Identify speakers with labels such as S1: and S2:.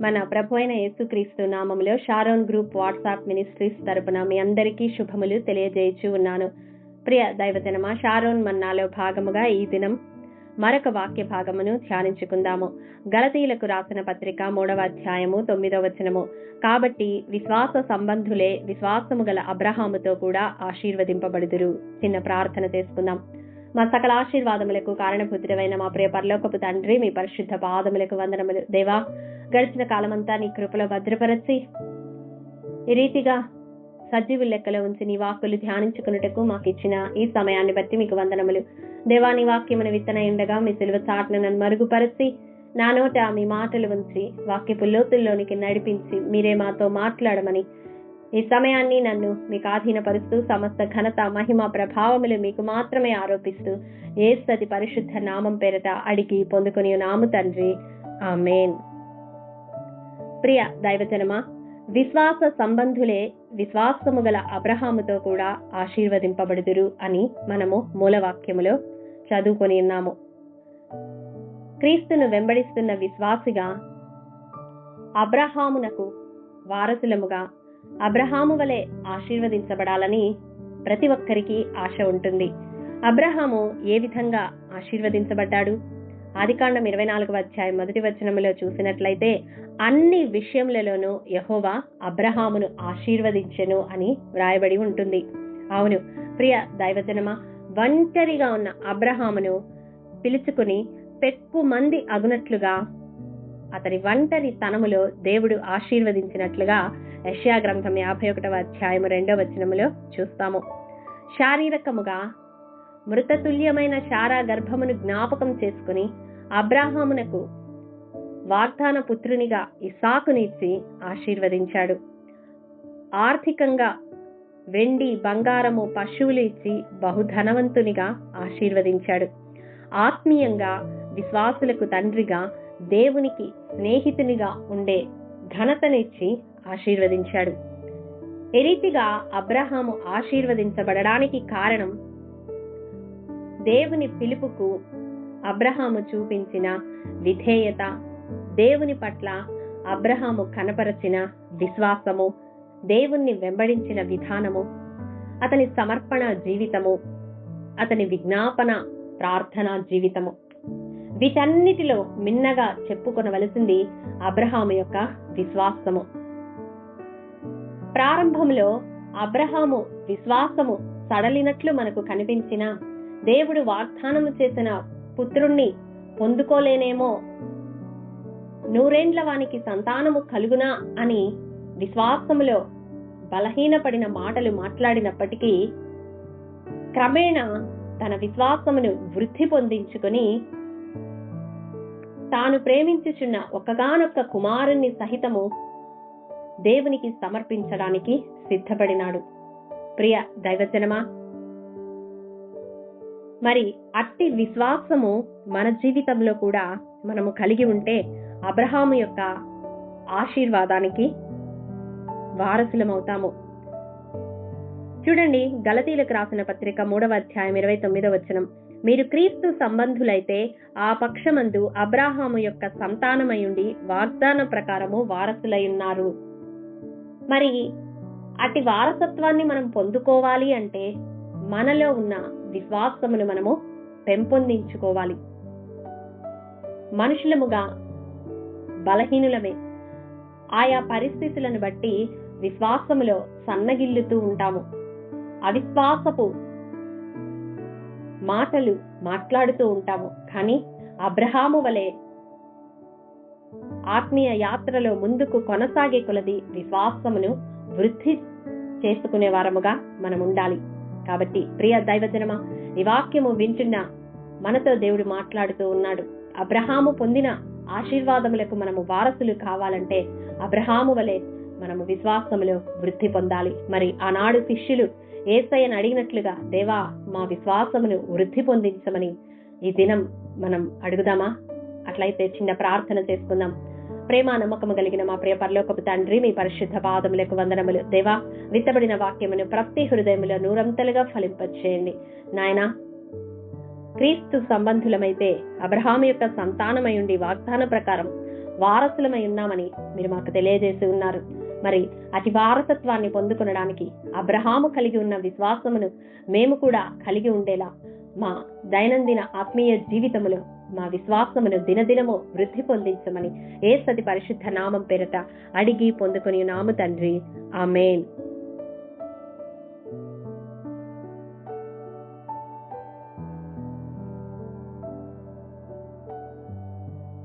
S1: మన ప్రభు అయిన యేసుక్రీస్తు నామములో షారోన్ గ్రూప్ వాట్సాప్ మినిస్ట్రీస్ తరపున మీ అందరికీ శుభములు తెలియజేయచ్చు ఉన్నాను. ప్రియ దైవజనమా షారోన్ మన్నాలో భాగముగా ఈ దినం మరొక వాక్య భాగమును ధ్యానించుకుందాము. గలతీయులకు రాసిన పత్రిక మూడవ అధ్యాయము తొమ్మిదవ వచనము. కాబట్టి విశ్వాస సంబంధులే విశ్వాసము గల అబ్రహాముతో కూడా ఆశీర్వదింపబడుదురు. చిన్న ప్రార్థన చేసుకుందాం. మా సకల ఆశీర్వాదములకు కారణభూతుడమైన మా ప్రియ పరలోకపు తండ్రి మీ పరిశుద్ధ పాదములకు వందనములు. దేవా గడిచిన కాలమంతా నీ కృపలో భద్రపరచి ఈ రీతిగా సజీవు లెక్కలో ఉంచి నీ వాక్కులు ధ్యానించుకున్నటకు మాకు ఇచ్చిన ఈ సమయాన్ని బట్టి మీకు వందనములు. దేవా నీ వాక్యమును విత్తన ఉండగా మీ సిలువ చాటును నన్ను మరుగుపరిచి నా నోట మీ మాటలు ఉంచి వాక్యపు లోతుల్లోనికి నడిపించి మీరే మాతో మాట్లాడమని. ఈ సమయాన్ని నన్ను మీకు ఆధీనపరుస్తూ సమస్త ఘనత మహిమ ప్రభావములు మీకు మాత్రమే ఆరోపిస్తూ ఏ సతి పరిశుద్ధ నామం పేరట అడిగి పొందుకుని నాము తండ్రి. ఆమెన్. ప్రియ దైవజనమా విశ్వాస సంబంధులే విశ్వాసము గల అబ్రహాముతో కూడా ఆశీర్వదింపబడుదురు అని మనము మూలవాక్యములో చదువుకొని ఉన్నాము. క్రీస్తును వెంబడిస్తున్న విశ్వాసిగా అబ్రహామునకు వారసులముగా అబ్రహాము వలె ఆశీర్వదించబడాలని ప్రతి ఒక్కరికి ఆశ ఉంటుంది. అబ్రహాము ఏ విధంగా ఆశీర్వదించబడ్డాడు? ఆదికాండం ఇరవై నాలుగు అధ్యాయం మొదటి వచనములో చూసినట్లయితే అన్ని విషయములలోనూ యహోవా అబ్రహామును ఆశీర్వదించెను అని వ్రాయబడి ఉంటుంది. అవును ప్రియ దైవజనమా ఒంటరిగా ఉన్న అబ్రహామును పిలుచుకుని పెక్కు మంది అగునట్లుగా అతని ఒంటరి తనములో దేవుడు ఆశీర్వదించినట్లుగా యష్యా గ్రంథం యాభై ఒకటవ అధ్యాయం రెండవ వచనములో చూస్తాము. శారీరకముగా మృతతుల్యమైన శారా గర్భమును జ్ఞాపకం చేసుకుని అబ్రాహామునకు వాగ్దాన పుత్రునిగా ఇసాకునిచ్చి ఆశీర్వదించాడు. ఆర్థికంగా వెండి బంగారము పశువులు ఇచ్చి బహుధనవంతునిగా ఆశీర్వదించాడు. ఆత్మీయంగా విశ్వాసులకు తండ్రిగా దేవునికి స్నేహితునిగా ఉండే ఘనతనిచ్చి ఆశీర్వదించాడు. ఎరీతిగా అబ్రహాము ఆశీర్వదించబడడానికి కారణం దేవుని పిలుపుకు అబ్రహాము చూపించిన విధేయత దేవుని పట్ల అబ్రహాము కనపరచిన విశ్వాసము దేవుణ్ణి వెంబడించిన విధానము అతని సమర్పణ జీవితము అతని విజ్ఞాపన ప్రార్థన జీవితము. వీటన్నిటిలో మిన్నగా చెప్పుకొనవలసింది అబ్రహాము యొక్క విశ్వాసము. ప్రారంభంలో అబ్రహాము విశ్వాసము సడలినట్లు మనకు కనిపించిన దేవుడు వాగ్దానము చేసిన పుత్రుణ్ణి పొందుకోలేనేమో. నూరేండ్ల వానికి సంతానము కలుగునా అని విశ్వాసములో బలహీనపడిన మాటలు మాట్లాడినప్పటికీ క్రమేణా తన విశ్వాసమును వృద్ధి పొందించుకుని తాను ప్రేమించుచున్న ఒక్కగానొక్క కుమారుణ్ణి సహితము దేవునికి సమర్పించడానికి సిద్ధపడినాడు. ప్రియ దైవజనమా మరి అట్టి విశ్వాసము మన జీవితంలో కూడా మనము కలిగి ఉంటే అబ్రహాము యొక్క ఆశీర్వాదానికి వారసులమవుతాము. చూడండి గలతీలకు రాసిన పత్రిక మూడవ అధ్యాయం ఇరవై తొమ్మిదవ వచనం. మీరు క్రీస్తు సంబంధులైతే ఆ పక్షమందు అబ్రాహాము యొక్క సంతానమయుండి వాగ్దాన ప్రకారము వారసులై ఉన్నారు. మరి అటు వారసత్వాన్ని మనం పొందుకోవాలి అంటే మనలో ఉన్న విశ్వాసమును మనము పెంపొందించుకోవాలి. మనుషులముగా బలహీనులమే. ఆయా పరిస్థితులను బట్టి విశ్వాసములో సన్నగిల్లుతూ ఉంటాము. అవిశ్వాసపు మాటలు మాట్లాడుతూ ఉంటాము. కానీ అబ్రహాము వలె ఆత్మీయ యాత్రలో ముందుకు కొనసాగే కొలది విశ్వాసమును వృద్ధి చేసుకునే వారముగా మనం ఉండాలి కాబట్టి ప్రియ దైవజనమ ఈ వాక్యము వింటున్న మనతో దేవుడు మాట్లాడుతూ ఉన్నాడు. అబ్రహాము పొందిన ఆశీర్వాదములకు మనము వారసులు కావాలంటే అబ్రహాము వలె మనము విశ్వాసములో వృద్ధి పొందాలి. మరి ఆనాడు శిష్యులు ఏసయ్యను అడిగినట్లుగా దేవా మా విశ్వాసమును వృద్ధి పొందించమని ఈ దినం మనం అడుగుదామా? అట్లయితే చిన్న ప్రార్థన చేసుకుందాం. ప్రేమ నమ్మకము కలిగిన మా ప్రియ పరలోకపు తండ్రి మీ పరిశుద్ధ పాదములకు వందనములు. దేవా విత్తబడిన వాక్యమును ప్రతి హృదయములో నూరంతలుగా ఫలింపచేయండి. నాయన క్రీస్తు సంబంధులమైతే అబ్రహాం యొక్క సంతానమై ఉండి వాగ్దాన ప్రకారం వారసులమై ఉన్నామని మీరు మాకు తెలియజేసి ఉన్నారు. మరి అతి వారసత్వాన్ని పొందుకునడానికి అబ్రహాము కలిగి ఉన్న విశ్వాసమును మేము కూడా కలిగి ఉండేలా మా దైనందిన ఆత్మీయ జీవితములో మా విశ్వాసమును దినదినము వృద్ధి పొందించమని ఏ సతి పరిశుద్ధ నామం పేరట అడిగి పొందుకుని నాము తండ్రి. ఆమెన్.